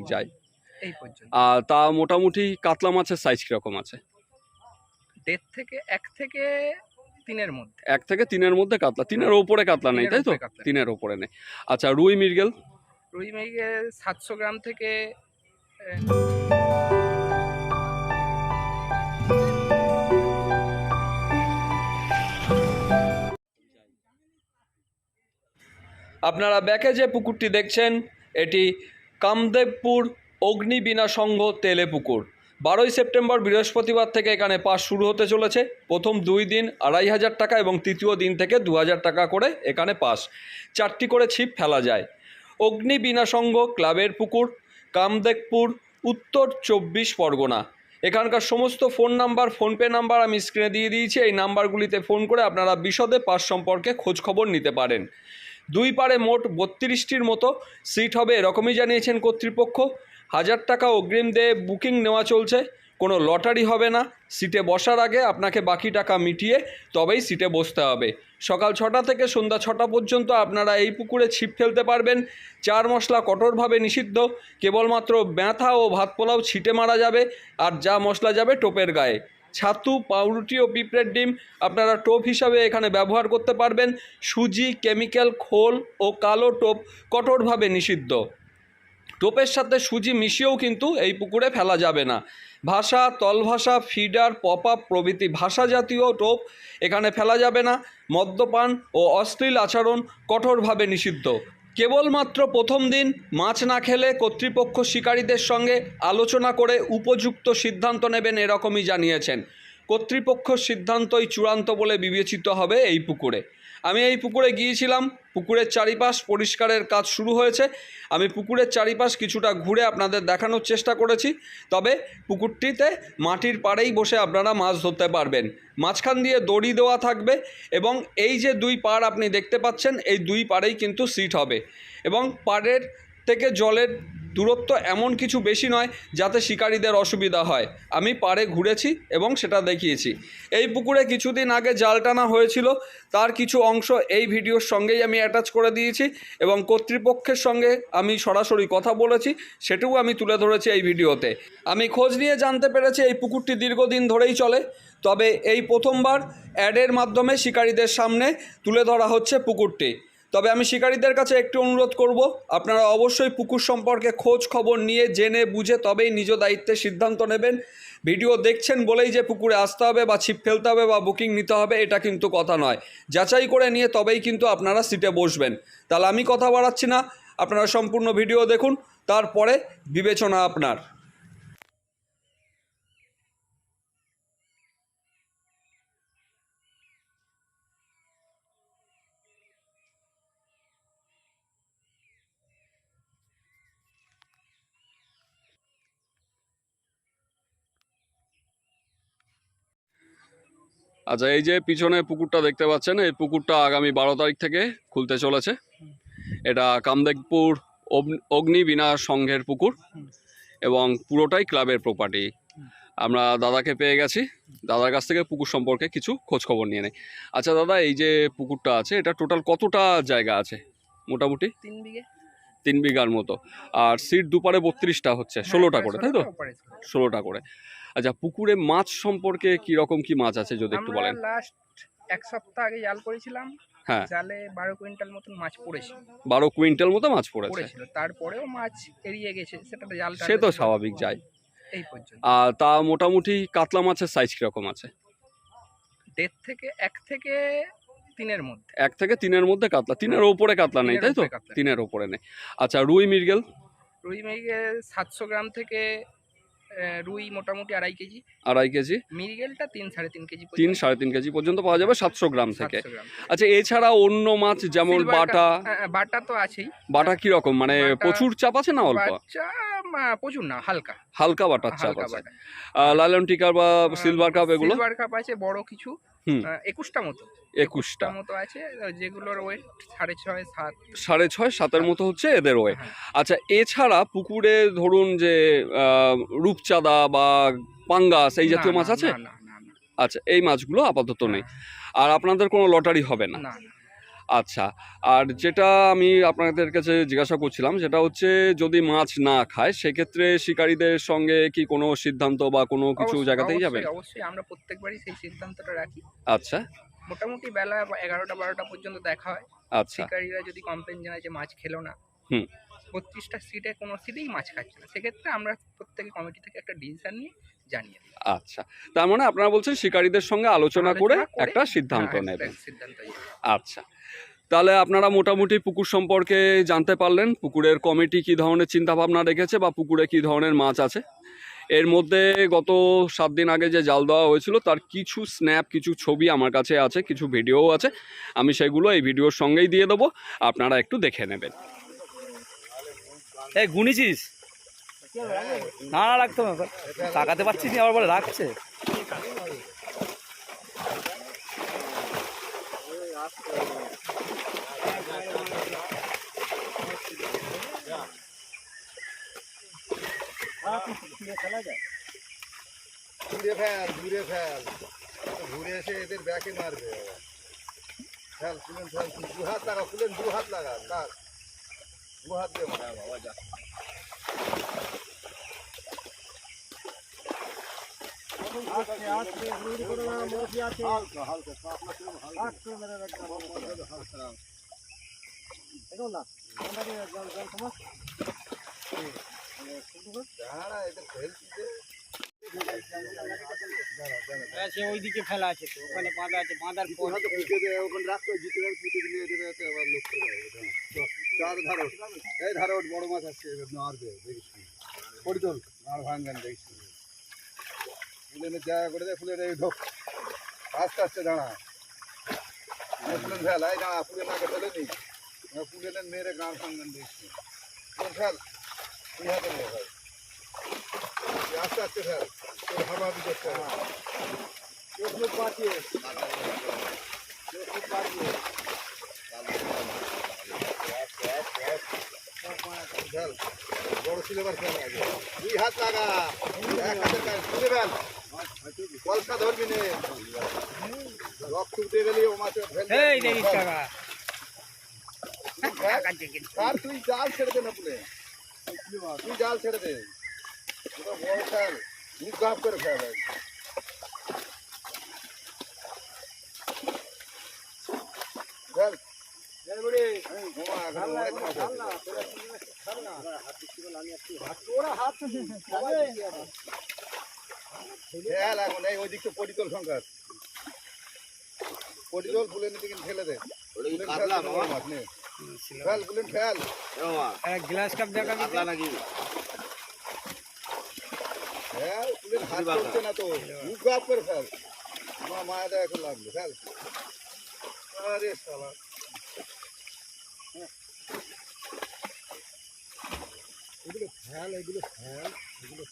যায়। এই পর্যন্ত। আর তা মোটামুটি কাতলা মাছের সাইজ কীরকম আছে? দেড় থেকে এক থেকে তিনের মধ্যে। এক থেকে তিনের মধ্যে কাতলা। তিনের ওপরে কাতলা নেই তাই তো? তিনের ওপরে নেই। আচ্ছা রুই মৃগেল? রুই মেঘে সাতশো গ্রাম থেকে আপনারা ব্যাকে যে পুকুরটি দেখছেন এটি কামদেবপুর অগ্নিবীণা সংঘ তেলে পুকুর বারোই সেপ্টেম্বর বৃহস্পতিবার থেকে এখানে পাস শুরু হতে চলেছে। প্রথম দুই দিন আড়াই হাজার টাকা এবং তৃতীয় দিন থেকে দু হাজার টাকা করে এখানে পাস। চারটি করে ছিপ ফেলা যায়। অগ্নিবীণা সংঘ ক্লাবের পুকুর, কামদেবপুর, উত্তর চব্বিশ পরগনা। এখানকার সমস্ত ফোন নাম্বার, ফোনপে নাম্বার আমি স্ক্রিনে দিয়ে দিয়েছি। এই নাম্বারগুলিতে ফোন করে আপনারা বিশদে পাস সম্পর্কে খোঁজখবর নিতে পারেন। দুই পারে মোট বত্রিশটির মতো সিট হবে, এরকমই জানিয়েছেন কর্তৃপক্ষ। হাজার টাকা অগ্রিম দিয়ে বুকিং নেওয়া চলছে, কোনো লটারি হবে না। সিটে বসার আগে আপনাকে বাকি টাকা মিটিয়ে তবেই সিটে বসতে হবে। সকাল ছটা থেকে সন্ধ্যা ছটা পর্যন্ত আপনারা এই পুকুরে ছিপ ফেলতে পারবেন। চার মশলা কঠোরভাবে নিষিদ্ধ, কেবলমাত্র ব্যথা ও ভাত পোলাও ছিটে মারা যাবে, আর যা মশলা যাবে টোপের গায়ে। ছাতু, পাউরুটি ও পিঁপড়ের ডিম আপনারা টোপ হিসাবে এখানে ব্যবহার করতে পারবেন। সুজি, কেমিক্যাল, খোল ও কালো টোপ কঠোরভাবে নিষিদ্ধ। টোপের সাথে সুজি মিশিয়েও কিন্তু এই পুকুরে ফেলা যাবে না। ভাষা, তলভাষা, ফিডার পপ আপ প্রভৃতি ভাষা জাতীয় টোপ এখানে ফেলা যাবে না। মদ্যপান ও অশ্লীল আচরণ কঠোরভাবে নিষিদ্ধ। কেবলমাত্র প্রথম দিন মাছ না খেলে কর্তৃপক্ষ শিকারীদের সঙ্গে আলোচনা করে উপযুক্ত সিদ্ধান্ত নেবেন এরকমই জানিয়েছেন। কর্তৃপক্ষ সিদ্ধান্তই চূড়ান্ত বলে বিবেচিত হবে এই পুকুরে। আমি এই পুকুরে গিয়েছিলাম পুকুরের চারিপাশ পরিষ্কারের কাজ শুরু হয়েছে। আমি পুকুরের চারিপাশ কিছুটা ঘুরে আপনাদের দেখানোর চেষ্টা করেছি। তবে পুকুরটিতে মাটির পাড়েই বসে আপনারা মাছ ধরতে পারবেন। মাঝখান দিয়ে দড়ি দেওয়া থাকবে এবং এই যে দুই পাড় আপনি দেখতে পাচ্ছেন, এই দুই পাড়েই কিন্তু সিট হবে। এবং পাড়ের থেকে জলের দূরত্ব এমন কিছু বেশি নয় যাতে শিকারীদের অসুবিধা হয়। আমি পাড়ে ঘুরেছি এবং সেটা দেখিয়েছি। এই পুকুরে কিছুদিন আগে জাল টানা হয়েছিল, তার কিছু অংশ এই ভিডিওর সঙ্গেই আমি অ্যাটাচ করে দিয়েছি এবং কর্তৃপক্ষের সঙ্গে আমি সরাসরি কথা বলেছি, সেটাও আমি তুলে ধরেছি এই ভিডিওতে। আমি খোঁজ নিয়ে জানতে পেরেছি এই পুকুরটি দীর্ঘদিন ধরেই চলে, তবে এই প্রথমবার অ্যাডের মাধ্যমে শিকারীদের সামনে তুলে ধরা হচ্ছে পুকুরটি। তবে আমি শিকারীদের কাছে একটু অনুরোধ করব, আপনারা অবশ্যই পুকুর সম্পর্কে খোঁজ খবর নিয়ে, জেনে বুঝে তবেই নিজ দায়িত্বে সিদ্ধান্ত নেবেন। ভিডিও দেখছেন বলেই যে পুকুরে আসতে হবে বা ছিপ ফেলতে হবে বা বুকিং নিতে হবে, এটা কিন্তু কথা নয়। যাচাই করে নিয়ে তবেই কিন্তু আপনারা সিটে বসবেন। তাহলে আমি কথা বাড়াচ্ছি না, আপনারা সম্পূর্ণ ভিডিও দেখুন, তারপরে বিবেচনা আপনার। আচ্ছা এই যে পিছনে পুকুরটা দেখতে পাচ্ছেন এই পুকুরটা আগামী বারো তারিখ থেকে খুলতে চলেছে। এটা কামদেবপুর অগ্নি- অগ্নিবীণা সংঘের পুকুর এবং পুরোটাই ক্লাবের প্রপার্টি আমরা দাদাকে পেয়ে গেছি দাদার কাছ থেকে পুকুর সম্পর্কে কিছু খোঁজ খবর নিয়ে নেই। আচ্ছা দাদা এই যে পুকুরটা আছে এটা টোটাল কতটা জায়গা আছে? মোটামুটি? তিন বিঘে। তিন বিঘার মতো। আর সিট দুপারে বত্রিশটা হচ্ছে ষোলোটা করে তাই তো। ষোলোটা করে। আচ্ছা পুকুরে মাছ সম্পর্কে কি রকম কি মাছ আছে যদি একটু বলেন? লাস্ট এক সপ্তাহ আগে জাল করেছিলাম। হ্যাঁ। জালে বারো কুইন্টাল মতন মাছ পড়েছিল। বারো কুইন্টাল মতো মাছ পড়েছে? তারপরেও মাছ এড়িয়ে গেছে সেটা জাল সে তো স্বাভাবিক যায় এই পর্যন্ত। আর তা মোটামুটি কাতলা মাছের সাইজ কীরকম আছে? দেড় থেকে এক থেকে তিনের মধ্যে। এক থেকে তিনের মধ্যে কাতলা। তিনের ওপরে কাতলা নেই তাই তো? তিনের ওপরে নেই। আচ্ছা রুই মৃগেল? রুই মেঘে সাতশো গ্রাম থেকে রুই মোটামুটি আড়াই কেজি। আড়াই কেজি। মিরিগেলটা তিন সাড়ে তিন কেজি তিন সাড়ে তিন কেজি পর্যন্ত পাওয়া যাবে সাতশো গ্রাম থেকে। আচ্ছা এছাড়া অন্য মাছ যেমন বাটা বাটা তো আছেই। বাটা কীরকম? মানে প্রচুর চাপ আছে না অল্প? প্রচুর না হালকা। হালকা বাটার চাপ আছে। লালন টিকার বা সিলভার কাপ এগুলো? সিলভার কাপ আছে বড় কিছু। একুশটা মতো। একুশটা। মতো আছে যেগুলোর ওয়েট সাড়ে ছয় সাত। সাড়ে ছয় সাতের মতো হচ্ছে এদের ওয়ে হ্যাঁ। আচ্ছা এছাড়া পুকুরে ধরুন যে রূপচাঁদা বা পাঙ্গাস এই জাতীয় মাছ আছে? আচ্ছা এই মাছগুলো আপাতত নেই। আর আপনাদের কোনো লটারি হবে না। আচ্ছা আর যেটা আমি আপনাদের কাছে জিজ্ঞাসা করছিলাম সেটা হচ্ছে যদি মাছ না খায় সেক্ষেত্রে শিকারীদের সঙ্গে কি কোনো সিদ্ধান্ত বা কোনো কিছু জায়গাতেই যাবে অবশ্যই। আমরা প্রত্যেকবারই সেই সিদ্ধান্তটা রাখি। আচ্ছা। মোটামুটি বেলা এগারোটা বারোটা পর্যন্ত দেখা হয়। আচ্ছা। শিকারীরা যদি কমপ্লেন জানায় যে মাছ খেলো না হুম। বত্রিশটা সিটে কোনো সিটেই মাছ খাচ্ছে না। সেক্ষেত্রে আমরা প্রত্যেকে কমিটি থেকে একটা ডিসিশন নিয়ে জানিয়ে আচ্ছা। তার মানে আপনারা বলছেন শিকারীদের সঙ্গে আলোচনা করে একটা সিদ্ধান্ত হ্যাঁ, নেবেন। সিদ্ধান্ত আচ্ছা। তাহলে আপনারা মোটামুটি পুকুর সম্পর্কে জানতে পারলেন, পুকুরের কমিটি কি ধরনের চিন্তা ভাবনা রেখেছে বা পুকুরে কি ধরনের মাছ আছে। এর মধ্যে গত সাত দিন আগে যে জাল দেওয়া হয়েছিল, তার কিছু স্ন্যাপ, কিছু ছবি আমার কাছে আছে, কিছু ভিডিওও আছে। আমি সেগুলো এই ভিডিওর সঙ্গেই দিয়ে দেবো, আপনারা একটু দেখে নেবেন। এই গুনিছিস? না রাখতো না তাকাতে পারছিস আবার বলে রাখছে। ঘুরে ফেল ঘুরে ফেল ঘুরে এসে এদের ব্যাকে মারবে ফেল ফুলেন ফেল দু হাত লাগা ফুলেন দু হাত লাগা লাগ দু হাত দিয়ে মারা বাবা যা দাঁড়া এদের ফেলছি যে সে ওইদিকে ফেলা আছে তো, ওখানে বাঁধা আছে, বাঁধার পর। ওখানে রাখতে জিতে আবার লোক করে দেয় এটা। চার ধারো এই ধারো মাছ আসছে মারবে দেখিস পরিতল আর ভাঙ্গান দেখিস ফুলেনের জায়গা করে দেয় আস্তে আস্তে দাঁড়া। ফেল, এই দাঁড়া, ফুলের আগে ফেলে নি ফুলেনের মেরে গান ভাঙ্গান দেখিস ফুলেন ফেল তুই হাতে নিয়ে ফেল তুই আস্তে আস্তে ফেল তোর হাবা দিতে ফেল কেউ পাঠিয়ে ফেল বড় সিলেবার ফেল আগে দুই হাত লাগা এক হাতের কাজ তুলে ফেল কলসা ধরবি নে রক্ত উঠে গেলে ও মাছের ফেল এই দেখিস টাকা আর তুই জাল ছেড়ে দে না পুলে। তুই জাল ছেড়ে দে। ওটা বড় ফেল মুখ গাপ করে ফেল। ফেল। এখন এই ওই দিকটা পরিতল সংখ্যার পরিতল ফুলে নিতে কিন্তু ফেলে দে। ফুলেন ফেল। ফেল। ফুলেন ফেল গ্লাস কাপ দেখা হ্যাঁ ফুলেন হাত চলছে না তো। মুখ গাপ করে ফেল। আমার মায়া দেয় এখন লাগল ফেল। আরে শালা। এগুলো ফেল এগুলো ফেল এগুলো